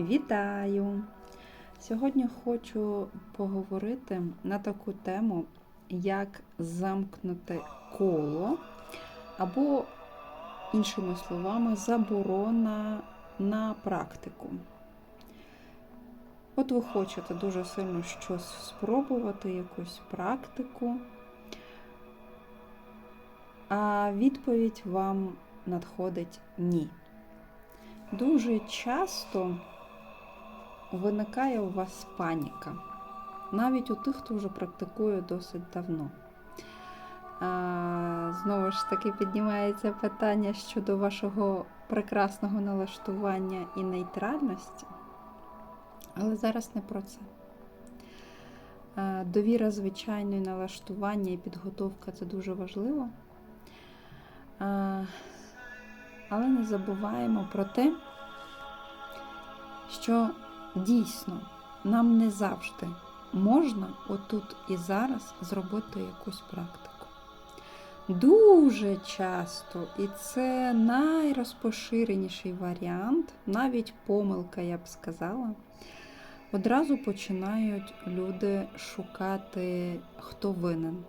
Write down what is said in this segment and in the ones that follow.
Вітаю! Сьогодні хочу поговорити на таку тему, як замкнути коло, або, іншими словами, заборона на практику. От ви хочете дуже сильно щось спробувати, якусь практику, а відповідь вам надходить ні. Дуже часто виникає у вас паніка, навіть у тих, хто вже практикує досить давно. Знову ж таки піднімається питання щодо вашого прекрасного налаштування і нейтральності. Але зараз не про це. Довіра, звичайно, і налаштування і підготовка це дуже важливо. Але не забуваємо про те, що дійсно нам не завжди можна отут і зараз зробити якусь практику. Дуже часто, і це найрозпоширеніший варіант, навіть помилка, я б сказала, одразу починають люди шукати, хто винен.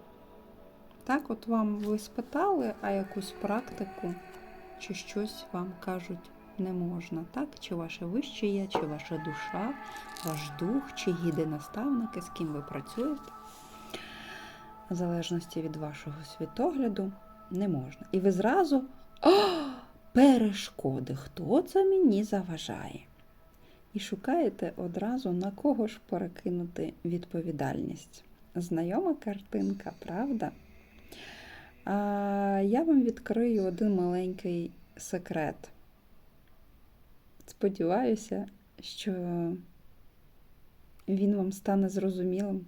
Так, от вам ви спитали, а якусь практику чи щось вам кажуть не можна, так? Чи ваше вище я, чи ваша душа, ваш дух, чи гіди наставники, з ким ви працюєте. В залежності від вашого світогляду не можна. І ви зразу О, перешкоди, хто це мені заважає? І шукаєте одразу на кого ж перекинути відповідальність. Знайома картинка, правда? А я вам відкрию один маленький секрет. Сподіваюся, що він вам стане зрозумілим.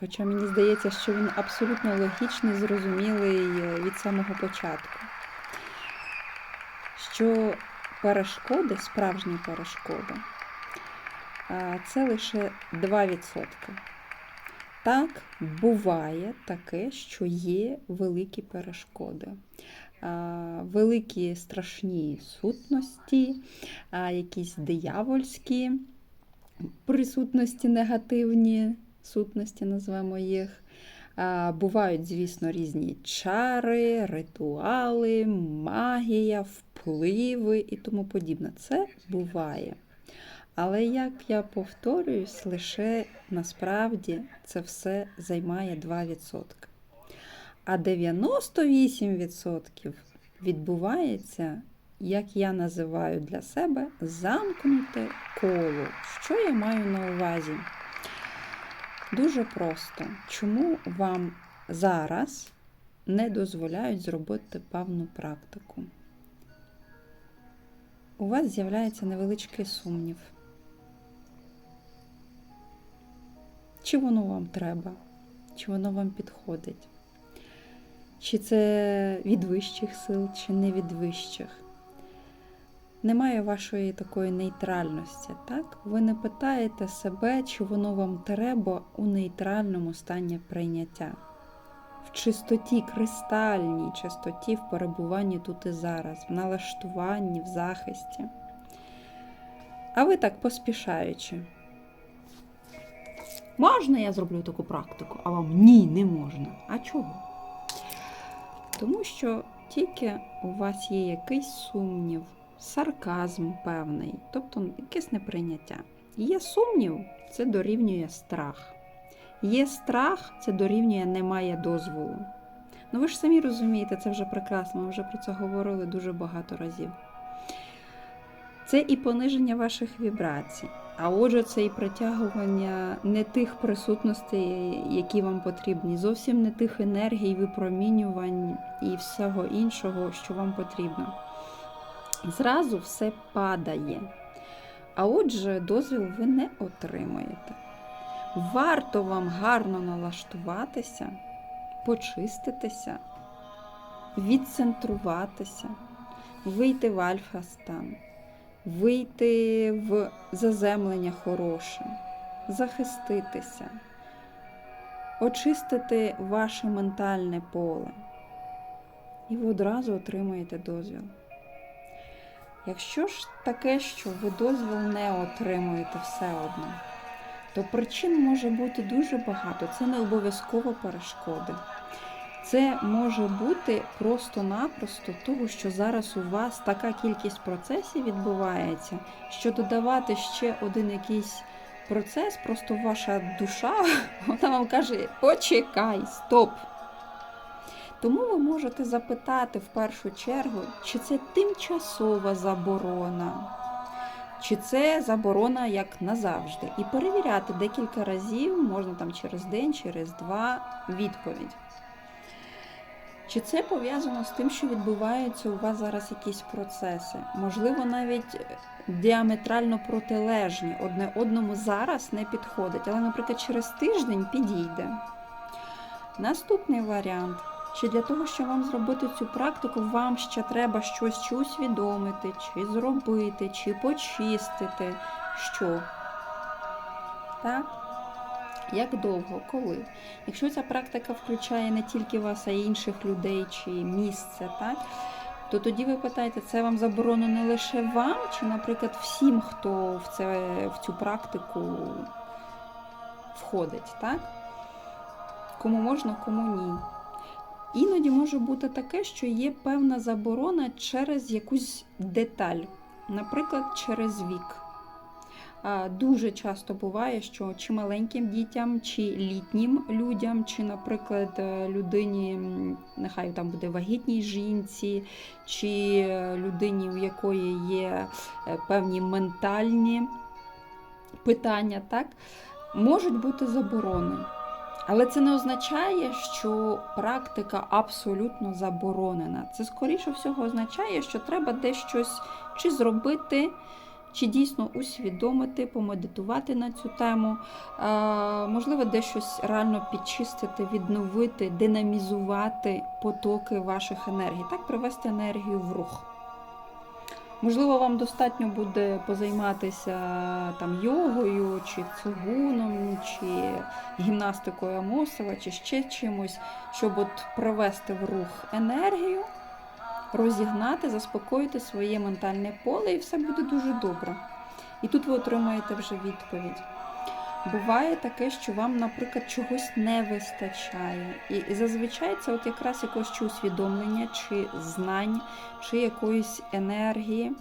Хоча мені здається, що він абсолютно логічний, зрозумілий від самого початку. Що перешкоди, справжні перешкоди, це лише 2%. Так, буває таке, що є великі перешкоди великі страшні сутності, якісь диявольські присутності, негативні сутності, назвемо їх. Бувають, звісно, різні чари, ритуали, магія, впливи і тому подібне. Це буває. Але, як я повторююсь, лише насправді це все займає 2%. А 98% відбувається, як я називаю для себе, замкнуте коло. Що я маю на увазі? Дуже просто, чому вам зараз не дозволяють зробити певну практику? У вас з'являється невеличкий сумнів. Чи воно вам треба, чи воно вам підходить? Чи це від вищих сил, чи не від вищих. Немає вашої такої нейтральності, так? Ви не питаєте себе, чи воно вам треба у нейтральному стані прийняття, в чистоті, кристальній чистоті, в перебуванні тут і зараз, в налаштуванні, в захисті. А ви так поспішаючи. Можна я зроблю таку практику, а вам ні, не можна. А чого? Тому що тільки у вас є якийсь сумнів, сарказм певний, тобто якесь неприйняття. Є сумнів, це дорівнює страх. Є страх, це дорівнює немає дозволу. Ну ви ж самі розумієте, це вже прекрасно, ми вже про це говорили дуже багато разів. Це і пониження ваших вібрацій. А отже, це і притягування не тих присутностей, які вам потрібні, зовсім не тих енергій, випромінювань і всього іншого, що вам потрібно. Зразу все падає. А отже, дозвіл ви не отримаєте. Варто вам гарно налаштуватися, почиститися, відцентруватися, вийти в альфа-стан вийти в заземлення хороше, захиститися, очистити ваше ментальне поле. І ви одразу отримаєте дозвіл. Якщо ж таке, що ви дозвіл не отримуєте все одно, то причин може бути дуже багато. Це не обов'язково перешкоди. Це може бути просто-напросто того, що зараз у вас така кількість процесів відбувається, що додавати ще один якийсь процес, просто ваша душа, вона вам каже: почекай, стоп. Тому ви можете запитати в першу чергу, чи це тимчасова заборона, чи це заборона як назавжди. І перевіряти декілька разів, можна там через день, через два відповідь. Чи це пов'язано з тим, що відбуваються у вас зараз якісь процеси? Можливо, навіть діаметрально протилежні, одне одному зараз не підходить, але, наприклад, через тиждень підійде. Наступний варіант. Чи для того, щоб вам зробити цю практику, вам ще треба щось чи усвідомити, чи зробити, чи почистити. Що? Так? Як довго, коли? Якщо ця практика включає не тільки вас, а й інших людей чи місце, так? То тоді ви питаєте, це вам заборонено лише вам, чи, наприклад, всім, хто в, це, в цю практику входить, так? Кому можна, кому ні. Іноді може бути таке, що є певна заборона через якусь деталь, наприклад, через вік. Дуже часто буває, що чи маленьким дітям, чи літнім людям, чи, наприклад, е, людині, нехай там буде вагітній жінці, чи людині, у якої є е, певні ментальні питання, так, можуть бути заборони. Але це не означає, що практика абсолютно заборонена. Це, скоріше всього, означає, що треба десь щось чи зробити, чи дійсно усвідомити, помедитувати на цю тему. Можливо, десь щось реально підчистити, відновити, динамізувати потоки ваших енергій, так привести енергію в рух. Можливо, вам достатньо буде позайматися там йогою, чи цигуном, чи гімнастикою Амосова, чи ще чимось, щоб от привести в рух енергію, розігнати, заспокоїти своє ментальне поле, і все буде дуже добре. І тут ви отримаєте вже відповідь. Буває таке, що вам, наприклад, чогось не вистачає. І зазвичай це от якраз якогось чи усвідомлення, чи знань, чи якоїсь енергії.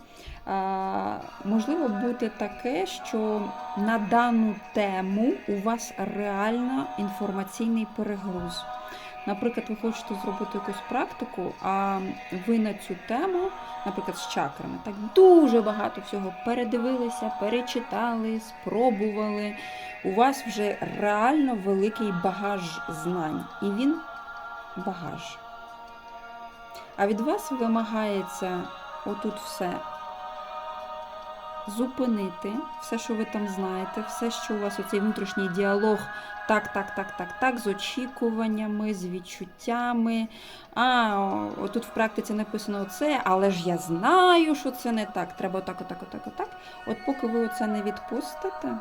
А, Можливо бути таке, що на дану тему у вас реально інформаційний перегруз. Наприклад, ви хочете зробити якусь практику, а ви на цю тему, наприклад, з чакрами, так дуже багато всього передивилися, перечитали, спробували. У вас вже реально великий багаж знань. І він багаж. А від вас вимагається отут все зупинити, все, що ви там знаєте, все, що у вас оцей внутрішній діалог так, так, так, так, так, з очікуваннями, з відчуттями. А, отут в практиці написано це, але ж я знаю, що це не так. Треба отак, отак, отак, отак. От поки ви оце не відпустите,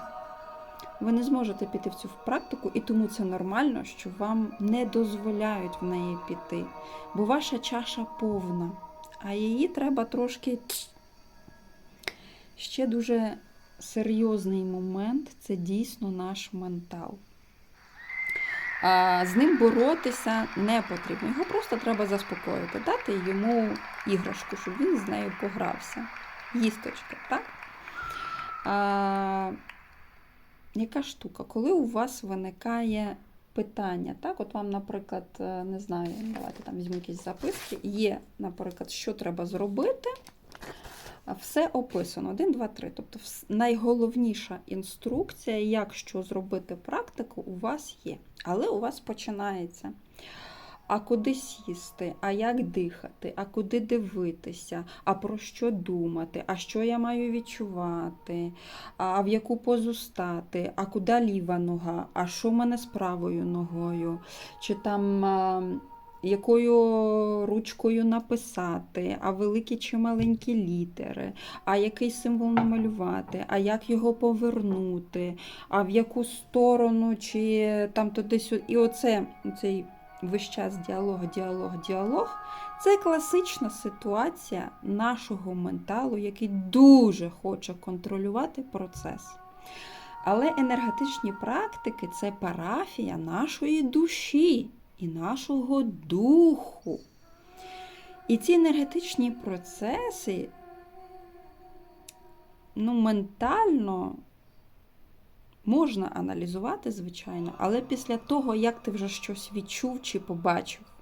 ви не зможете піти в цю практику, і тому це нормально, що вам не дозволяють в неї піти. Бо ваша чаша повна, а її треба трошки. Ще дуже серйозний момент це дійсно наш ментал. З ним боротися не потрібно. Його просто треба заспокоїти, дати йому іграшку, щоб він з нею погрався. Їсточка, так? А, Яка штука? Коли у вас виникає питання, так? От вам, наприклад, е, не знаю, давайте там візьму якісь записки, є, наприклад, що треба зробити. Все описано. 1, 2, 3. Тобто найголовніша інструкція, як що зробити практику, у вас є. Але у вас починається. А куди сісти, а як дихати, а куди дивитися, а про що думати, а що я маю відчувати, а в яку позу стати, а куди ліва нога, а що в мене з правою ногою, чи там якою ручкою написати, а великі чи маленькі літери, а який символ намалювати, а як його повернути, а в яку сторону, чи там туди сюди. І оце цей весь час діалог, діалог, діалог, це класична ситуація нашого менталу, який дуже хоче контролювати процес. Але енергетичні практики це парафія нашої душі і нашого духу. І ці енергетичні процеси, ну, ментально можна аналізувати, звичайно, але після того, як ти вже щось відчув чи побачив.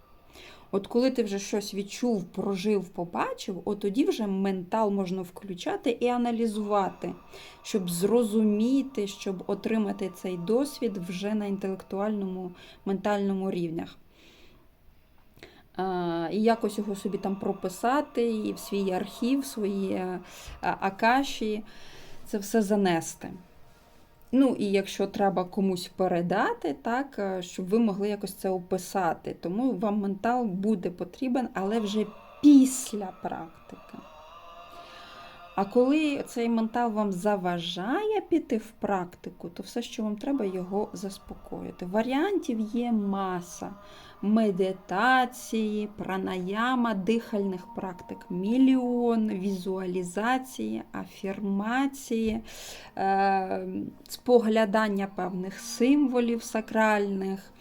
От коли ти вже щось відчув, прожив, побачив, от тоді вже ментал можна включати і аналізувати, щоб зрозуміти, щоб отримати цей досвід вже на інтелектуальному, ментальному рівнях. І якось його собі там прописати, і в свій архів, в свої акаші, це все занести. Ну, і якщо треба комусь передати, так, е, щоб ви могли якось це описати. Тому вам ментал буде потрібен, але вже після практики. А коли цей ментал вам заважає піти в практику, то все, що вам треба, його заспокоїти. Варіантів є маса медитації, пранаяма, дихальних практик, мільйон, візуалізації, афірмації, е, споглядання певних символів сакральних,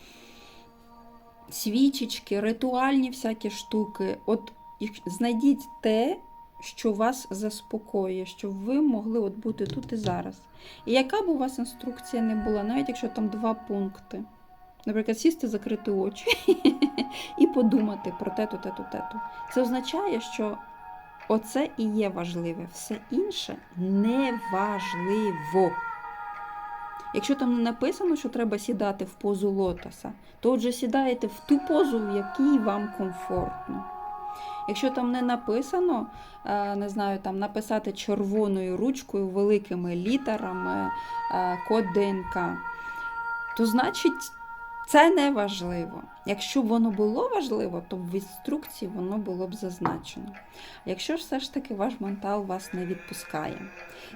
свічечки, ритуальні всякі штуки. От знайдіть те, що вас заспокоює, щоб ви могли от бути тут і зараз. І яка б у вас інструкція не була, навіть якщо там два пункти. Наприклад, сісти, закрити очі і подумати про те-то, те-то, те-то. Це означає, що оце і є важливе, все інше не важливо. Якщо там не написано, що треба сідати в позу лотоса, то отже сідаєте в ту позу, в якій вам комфортно. Якщо там не написано, е, не знаю, там написати червоною ручкою великими літерами е, код ДНК, то значить це не важливо. Якщо б воно було важливо, то в інструкції воно було б зазначено. Якщо ж все ж таки ваш ментал вас не відпускає,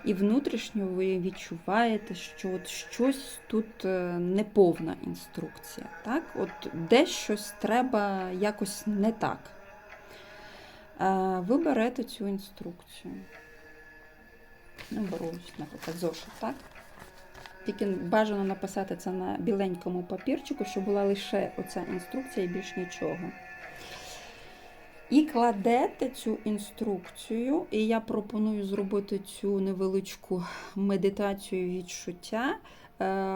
і внутрішньо ви відчуваєте, що от щось тут е, неповна інструкція, так? От де щось треба якось не так. Ви берете цю інструкцію. Ну, беру, наприклад, зошит, так? Тільки бажано написати це на біленькому папірчику, щоб була лише оця інструкція і більш нічого. І кладете цю інструкцію, і я пропоную зробити цю невеличку медитацію відчуття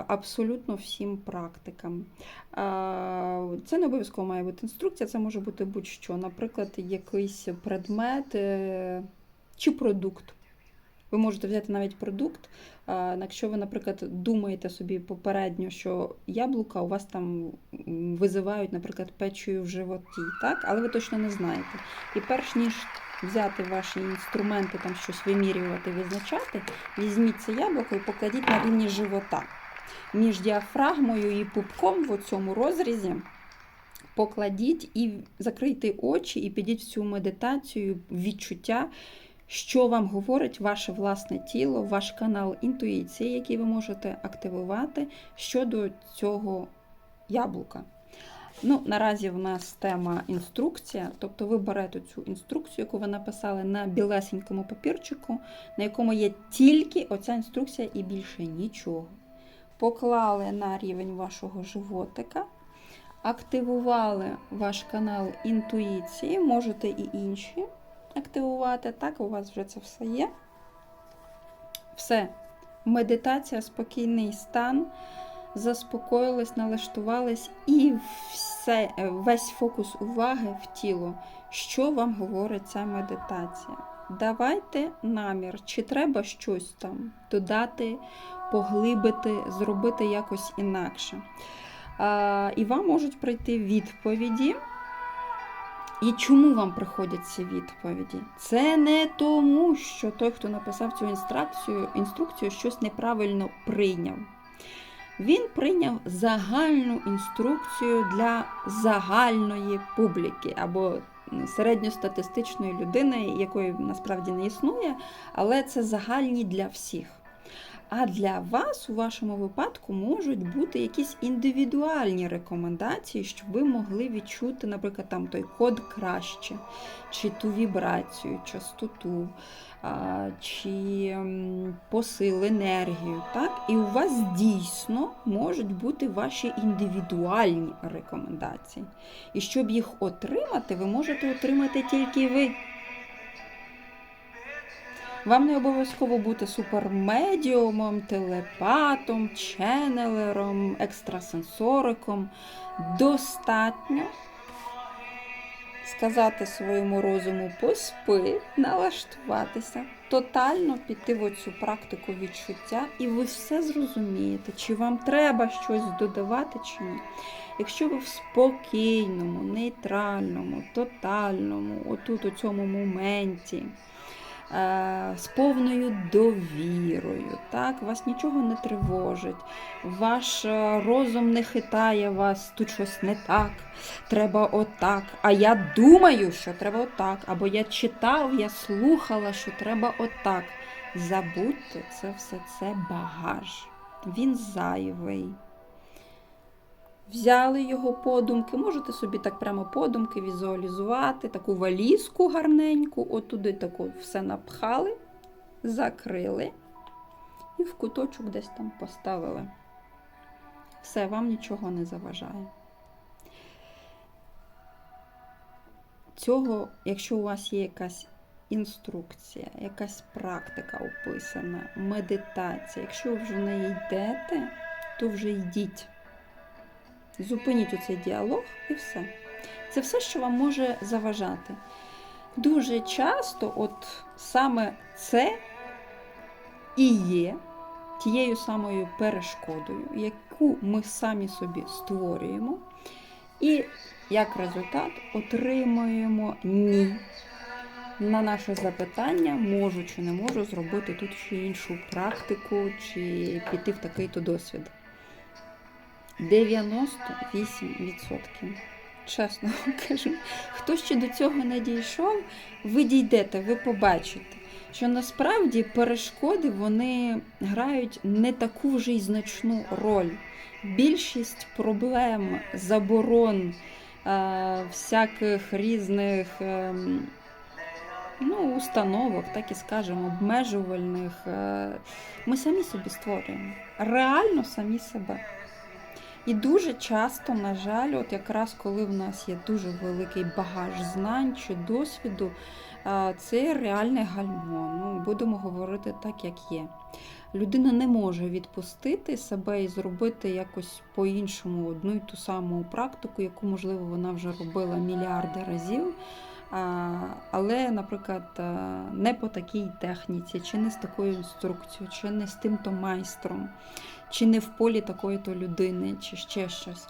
абсолютно всім практикам. Е, це не обов'язково має бути інструкція, це може бути будь-що, наприклад, якийсь предмет е, чи продукт. Ви можете взяти навіть продукт. Якщо ви, наприклад, думаєте собі попередньо, що яблука у вас там визивають, наприклад, печію в животі, так? але ви точно не знаєте. І перш ніж взяти ваші інструменти, там щось вимірювати, визначати, візьміть це яблуко і покладіть на рівні живота. Між діафрагмою і пупком в цьому розрізі. Покладіть і закрийте очі, і підіть в цю медитацію, відчуття, що вам говорить ваше власне тіло, ваш канал інтуїції, який ви можете активувати щодо цього яблука. Ну, Наразі в нас тема інструкція, тобто ви берете цю інструкцію, яку ви написали на білесенькому папірчику, на якому є тільки оця інструкція і більше нічого. Поклали на рівень вашого животика, активували ваш канал інтуїції, можете і інші активувати. Так, у вас вже це все є. Все. Медитація, спокійний стан. Заспокоїлись, налаштувались, і все, весь фокус уваги в тіло. Що вам говорить ця медитація? Давайте намір, чи треба щось там додати, поглибити, зробити якось інакше. І вам можуть прийти відповіді. І чому вам приходять ці відповіді? Це не тому, що той, хто написав цю інструкцію, інструкцію щось неправильно прийняв. Він прийняв загальну інструкцію для загальної публіки або середньостатистичної людини, якої насправді не існує, але це загальні для всіх. А для вас у вашому випадку можуть бути якісь індивідуальні рекомендації, щоб ви могли відчути, наприклад, там той код краще, чи ту вібрацію, частоту, чи посил, енергію. Так? І у вас дійсно можуть бути ваші індивідуальні рекомендації. І щоб їх отримати, ви можете отримати тільки ви. Вам не обов'язково бути супермедіумом, телепатом, ченелером, екстрасенсориком. Достатньо сказати своєму розуму поспи, налаштуватися, тотально піти в оцю практику відчуття, і ви все зрозумієте, чи вам треба щось додавати, чи ні. Якщо ви в спокійному, нейтральному, тотальному, отут у цьому моменті з повною довірою, так, вас нічого не тривожить, ваш е, розум не хитає вас, тут щось не так, треба отак. А я думаю, що треба отак. Або я читав, я слухала, що треба отак. Забудьте, це все це багаж. Він зайвий. Взяли його подумки, можете собі так прямо подумки візуалізувати, таку валізку гарненьку, отуди таку все напхали, закрили і в куточок десь там поставили. Все, вам нічого не заважає. Цього, якщо у вас є якась інструкція, якась практика описана, медитація, якщо ви вже в неї йдете, то вже йдіть. Зупиніть оцей діалог і все. Це все, що вам може заважати. Дуже часто, от саме це і є тією самою перешкодою, яку ми самі собі створюємо, і як результат отримуємо ні на наше запитання, можу чи не можу зробити тут чи іншу практику, чи піти в такий-то досвід. 98%. Чесно вам кажу. Хто ще до цього не дійшов, ви дійдете, ви побачите, що насправді перешкоди вони грають не таку вже й значну роль. Більшість проблем, заборон, е, всяких різних е, ну, установок, так і скажемо, обмежувальних, е, ми самі собі створюємо. Реально самі себе. І дуже часто, на жаль, от якраз коли в нас є дуже великий багаж знань чи досвіду, це реальне гальмо. Ну, будемо говорити так, як є. Людина не може відпустити себе і зробити якось по-іншому одну і ту саму практику, яку, можливо, вона вже робила мільярди разів. Але, наприклад, не по такій техніці, чи не з такою інструкцією, чи не з тим-то майстром, чи не в полі такої-то людини, чи ще щось.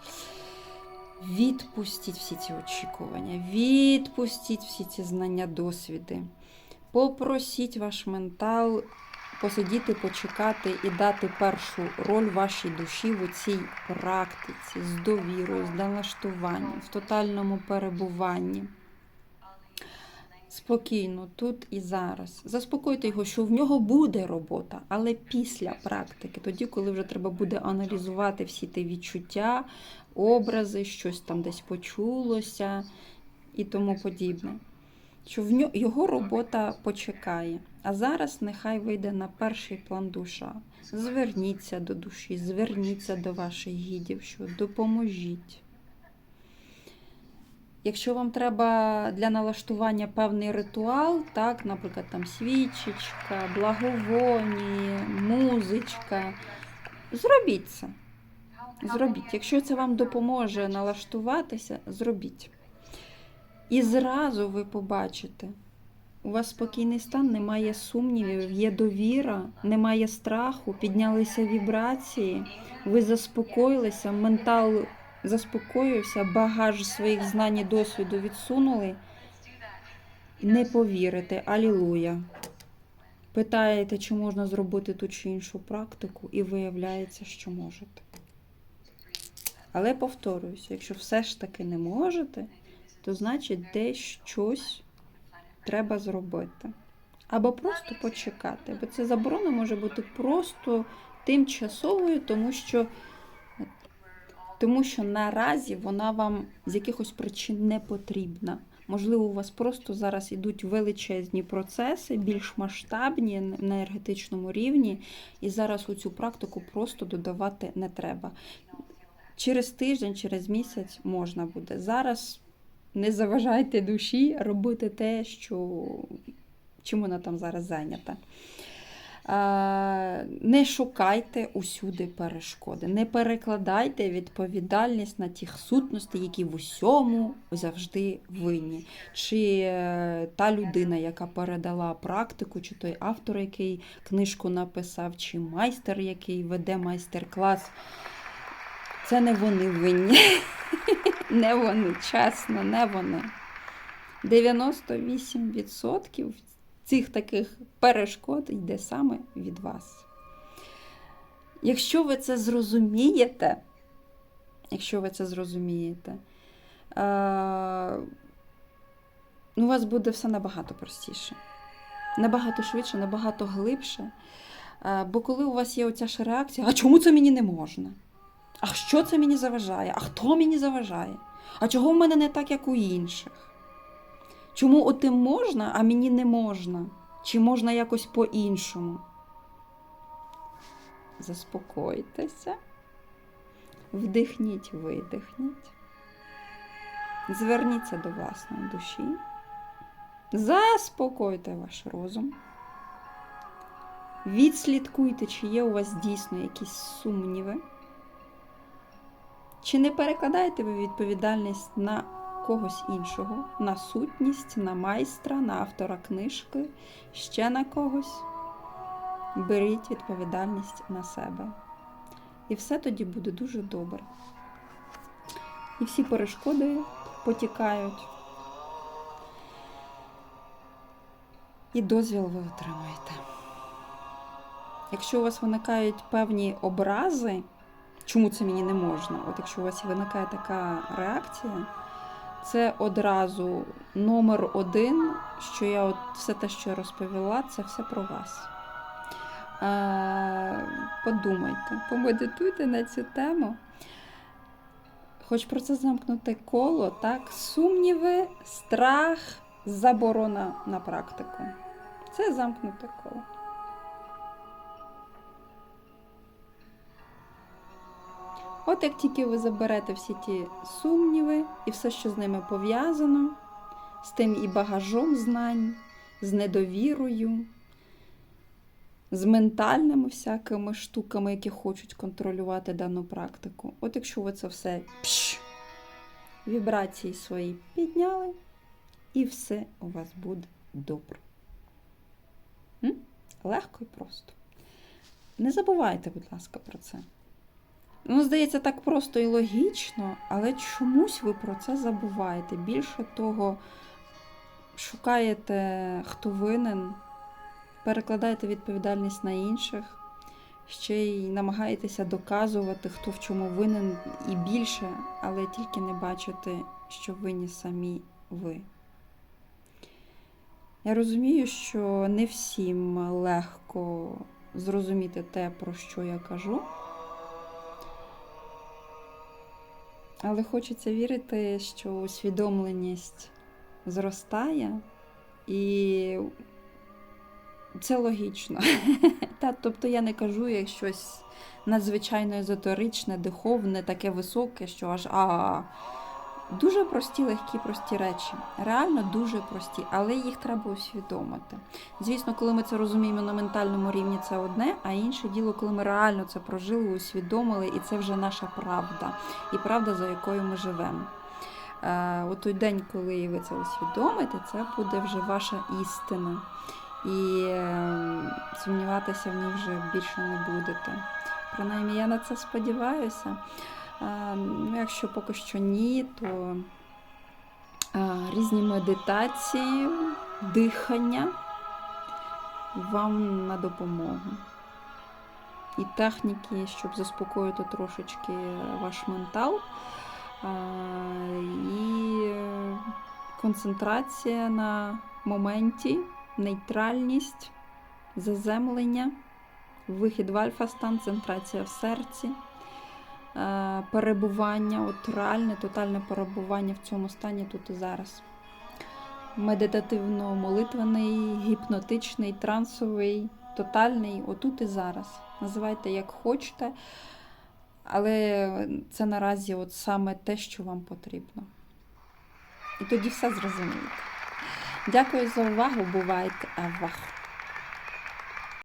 Відпустіть всі ці очікування, відпустіть всі ці знання, досвіди. Попросіть ваш ментал посидіти, почекати і дати першу роль вашій душі в цій практиці з довірою, з налаштуванням, в тотальному перебуванні. Спокійно, тут і зараз. Заспокойте його, що в нього буде робота, але після практики, тоді, коли вже треба буде аналізувати всі ті відчуття, образи, щось там десь почулося і тому подібне. Що в нього його робота почекає. А зараз нехай вийде на перший план душа. Зверніться до душі, зверніться до ваших гідів, що допоможіть. Якщо вам треба для налаштування певний ритуал, так, наприклад, там свічечка, благовоні, музичка, зробіть це. Зробіть. Якщо це вам допоможе налаштуватися, зробіть. І зразу ви побачите, у вас спокійний стан, немає сумнівів, є довіра, немає страху, піднялися вібрації, ви заспокоїлися, ментал заспокоївся, багаж своїх знань і досвіду відсунули. Не повірите, алілуя. Питаєте, чи можна зробити ту чи іншу практику, і виявляється, що можете. Але повторююся, якщо все ж таки не можете, то значить десь щось треба зробити. або просто почекати. Бо ця заборона може бути просто тимчасовою, тому що, тому що наразі вона вам з якихось причин не потрібна. Можливо, у вас просто зараз йдуть величезні процеси, більш масштабні на енергетичному рівні, і зараз у цю практику просто додавати не треба. Через тиждень, через місяць можна буде. Зараз не заважайте душі робити те, що чим вона там зараз зайнята. А, Не шукайте усюди перешкоди, не перекладайте відповідальність на тих сутностей, які в усьому завжди винні. Чи е, та людина, яка передала практику, чи той автор, який книжку написав, чи майстер, який веде майстер-клас. Це не вони винні. Не вони, чесно, не вони. 98% цих таких перешкод йде саме від вас. Якщо ви це зрозумієте, якщо ви це зрозумієте, е, у вас буде все набагато простіше, набагато швидше, набагато глибше. Е, бо коли у вас є оця ж реакція, а чому це мені не можна? А що це мені заважає? А хто мені заважає? А чого в мене не так, як у інших? Чому отим можна, а мені не можна? Чи можна якось по-іншому? Заспокойтеся, вдихніть, видихніть, зверніться до власної душі, заспокойте ваш розум. Відслідкуйте, чи є у вас дійсно якісь сумніви. Чи не перекладаєте ви відповідальність на когось іншого, на сутність, на майстра, на автора книжки, ще на когось? Беріть відповідальність на себе. І все тоді буде дуже добре. І всі перешкоди потікають. І дозвіл ви отримаєте. Якщо у вас виникають певні образи, чому це мені не можна? От якщо у вас виникає така реакція, це одразу номер один, що я от все те, що я розповіла, це все про вас. А, подумайте, помедитуйте на цю тему. Хоч про це замкнуте коло, так, сумніви, страх, заборона на практику. Це замкнуте коло. От як тільки ви заберете всі ті сумніви і все, що з ними пов'язано, з тим і багажом знань, з недовірою, з ментальними всякими штуками, які хочуть контролювати дану практику. От якщо ви це все пш, вібрації свої підняли, і все у вас буде добре. М? Легко і просто. Не забувайте, будь ласка, про це. Ну, здається, так просто і логічно, але чомусь ви про це забуваєте. Більше того, шукаєте, хто винен, перекладаєте відповідальність на інших, ще й намагаєтеся доказувати, хто в чому винен і більше, але тільки не бачите, що винні самі ви. Я розумію, що не всім легко зрозуміти те, про що я кажу. Але хочеться вірити, що усвідомленість зростає, і це логічно. Та, тобто я не кажу як щось надзвичайно езотеричне, духовне, таке високе, що аж а. Дуже прості, легкі, прості речі. Реально дуже прості, але їх треба усвідомити. Звісно, коли ми це розуміємо на ментальному рівні, це одне, а інше діло, коли ми реально це прожили, усвідомили, і це вже наша правда, і правда, за якою ми живемо. Е, у той день, коли ви це усвідомите, це буде вже ваша істина. І е, сумніватися в ній вже більше не будете. Принаймні, я на це сподіваюся. Ну, Якщо поки що ні, то різні медитації, дихання вам на допомогу. І техніки, щоб заспокоїти трошечки ваш ментал. І концентрація на моменті, нейтральність, заземлення, вихід в альфа-стан, центрація в серці, перебування, от реальне, тотальне перебування в цьому стані тут і зараз. Медитативно-молитвений, гіпнотичний, трансовий, тотальний, отут і зараз. Називайте як хочете, але це наразі от саме те, що вам потрібно. І тоді все зрозумієте. Дякую за увагу. Бувайте авах!